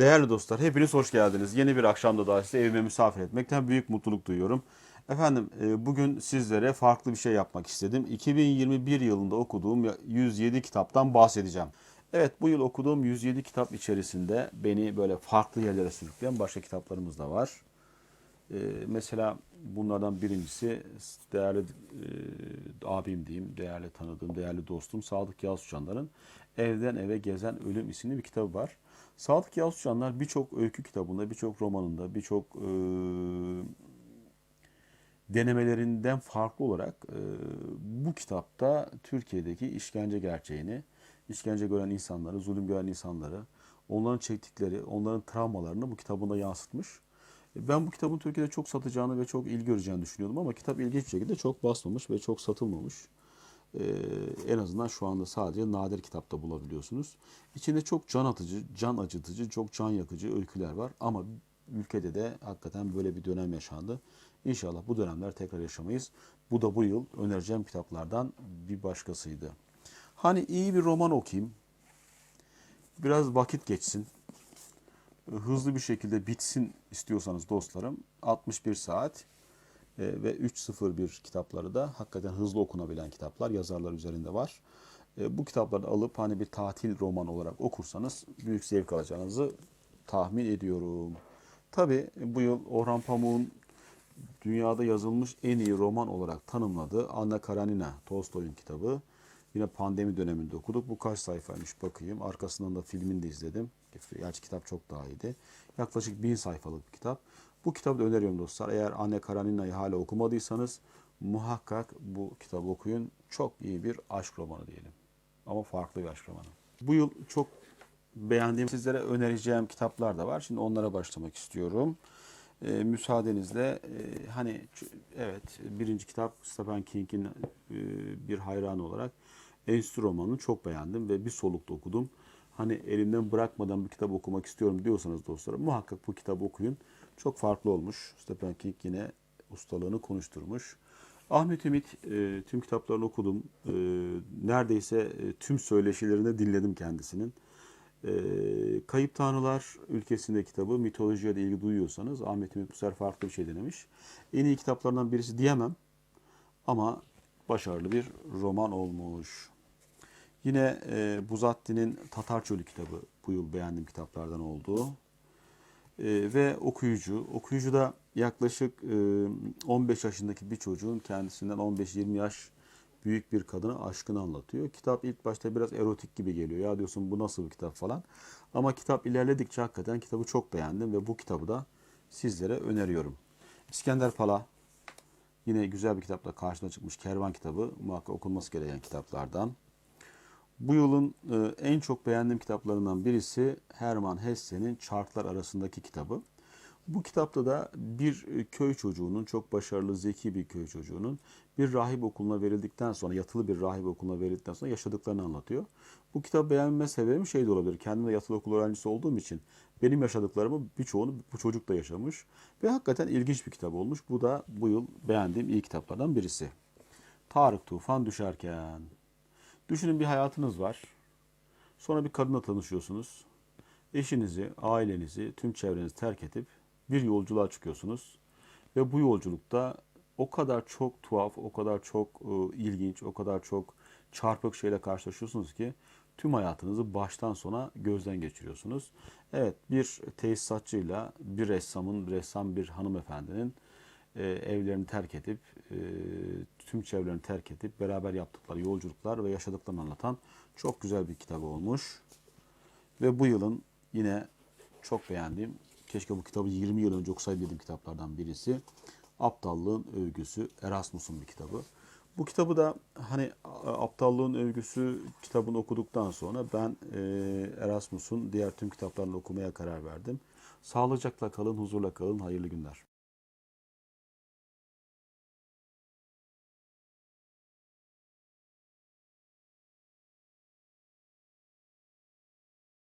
Değerli dostlar, hepiniz hoş geldiniz. Yeni bir akşamda daha size evime misafir etmekten büyük mutluluk duyuyorum. Efendim, e, bugün sizlere farklı bir şey yapmak istedim. 2021 yılında okuduğum 107 kitaptan bahsedeceğim. Evet, bu yıl okuduğum 107 kitap içerisinde beni böyle farklı yerlere sürükleyen başka kitaplarımız da var. E, mesela bunlardan birincisi değerli e, abim diyeyim, değerli tanıdığım, değerli dostum Sadık Yağız Uçanlar'ın Evden Eve Gezen Ölüm isimli bir kitabı var. Sadık Yağız Uçanlar birçok öykü kitabında, birçok romanında, birçok e, denemelerinden farklı olarak e, bu kitapta Türkiye'deki işkence gerçeğini, işkence gören insanları, zulüm gören insanları, onların çektikleri, onların travmalarını bu kitabında yansıtmış. Ben bu kitabın Türkiye'de çok satacağını ve çok ilgi göreceğini düşünüyordum ama kitap ilginç bir şekilde çok basmamış ve çok satılmamış. Ee, en azından şu anda sadece nadir kitapta bulabiliyorsunuz. İçinde çok can atıcı, can acıtıcı, çok can yakıcı öyküler var ama ülkede de hakikaten böyle bir dönem yaşandı. İnşallah bu dönemler tekrar yaşamayız. Bu da bu yıl önereceğim kitaplardan bir başkasıydı. Hani iyi bir roman okuyayım, biraz vakit geçsin, hızlı bir şekilde bitsin istiyorsanız dostlarım 61 saat e, ve 301 kitapları da hakikaten hızlı okunabilen kitaplar yazarlar üzerinde var. E, bu kitapları alıp hani bir tatil roman olarak okursanız büyük zevk alacağınızı tahmin ediyorum. Tabi bu yıl Orhan Pamuk'un dünyada yazılmış en iyi roman olarak tanımladığı Anna Karenina Tolstoy'un kitabı. Yine pandemi döneminde okuduk. Bu kaç sayfaymış bakayım. Arkasından da filmini de izledim. Gerçi kitap çok daha iyiydi. Yaklaşık bin sayfalık bir kitap. Bu kitabı da öneriyorum dostlar. Eğer Anne Karenina'yı hala okumadıysanız muhakkak bu kitabı okuyun. Çok iyi bir aşk romanı diyelim. Ama farklı bir aşk romanı. Bu yıl çok beğendiğim, sizlere önereceğim kitaplar da var. Şimdi onlara başlamak istiyorum. E, müsaadenizle e, hani evet birinci kitap Stephen King'in e, bir hayranı olarak Enstitü romanını çok beğendim ve bir solukta okudum. Hani elimden bırakmadan bir kitap okumak istiyorum diyorsanız dostlarım muhakkak bu kitabı okuyun. Çok farklı olmuş. Stephen King yine ustalığını konuşturmuş. Ahmet Ümit e, tüm kitaplarını okudum. E, neredeyse e, tüm söyleşilerini dinledim kendisinin. E, Kayıp Tanrılar ülkesinde kitabı mitolojiye de ilgi duyuyorsanız Ahmet Ümit bu sefer farklı bir şey denemiş. En iyi kitaplarından birisi diyemem ama başarılı bir roman olmuş. Yine e, Buzatti'nin Tatar Çölü kitabı bu yıl beğendiğim kitaplardan oldu. E, ve okuyucu. Okuyucu da yaklaşık e, 15 yaşındaki bir çocuğun kendisinden 15-20 yaş büyük bir kadına aşkını anlatıyor. Kitap ilk başta biraz erotik gibi geliyor. Ya diyorsun bu nasıl bir kitap falan. Ama kitap ilerledikçe hakikaten kitabı çok beğendim ve bu kitabı da sizlere öneriyorum. İskender Pala yine güzel bir kitapla karşına çıkmış Kervan kitabı. Muhakkak okunması gereken kitaplardan. Bu yılın e, en çok beğendiğim kitaplarından birisi Hermann Hesse'nin Çarklar Arasındaki kitabı. Bu kitapta da bir e, köy çocuğunun, çok başarılı, zeki bir köy çocuğunun bir rahip okuluna verildikten sonra, yatılı bir rahip okuluna verildikten sonra yaşadıklarını anlatıyor. Bu kitabı beğenme sebebim şey de olabilir. Kendim de yatılı okul öğrencisi olduğum için benim yaşadıklarımı birçoğunu bu çocuk da yaşamış. Ve hakikaten ilginç bir kitap olmuş. Bu da bu yıl beğendiğim iyi kitaplardan birisi. Tarık Tufan Düşerken. Düşünün bir hayatınız var. Sonra bir kadınla tanışıyorsunuz. Eşinizi, ailenizi, tüm çevrenizi terk edip bir yolculuğa çıkıyorsunuz. Ve bu yolculukta o kadar çok tuhaf, o kadar çok e, ilginç, o kadar çok çarpık şeyle karşılaşıyorsunuz ki tüm hayatınızı baştan sona gözden geçiriyorsunuz. Evet bir tesisatçıyla bir ressamın, ressam bir hanımefendinin e, evlerini terk edip, e, tüm çevrelerini terk edip beraber yaptıkları yolculuklar ve yaşadıklarını anlatan çok güzel bir kitabı olmuş. Ve bu yılın yine çok beğendiğim, keşke bu kitabı 20 yıl önce okusaydım dediğim kitaplardan birisi. Aptallığın Övgüsü, Erasmus'un bir kitabı. Bu kitabı da hani Aptallığın Övgüsü kitabını okuduktan sonra ben e, Erasmus'un diğer tüm kitaplarını okumaya karar verdim. Sağlıcakla kalın, huzurla kalın, hayırlı günler.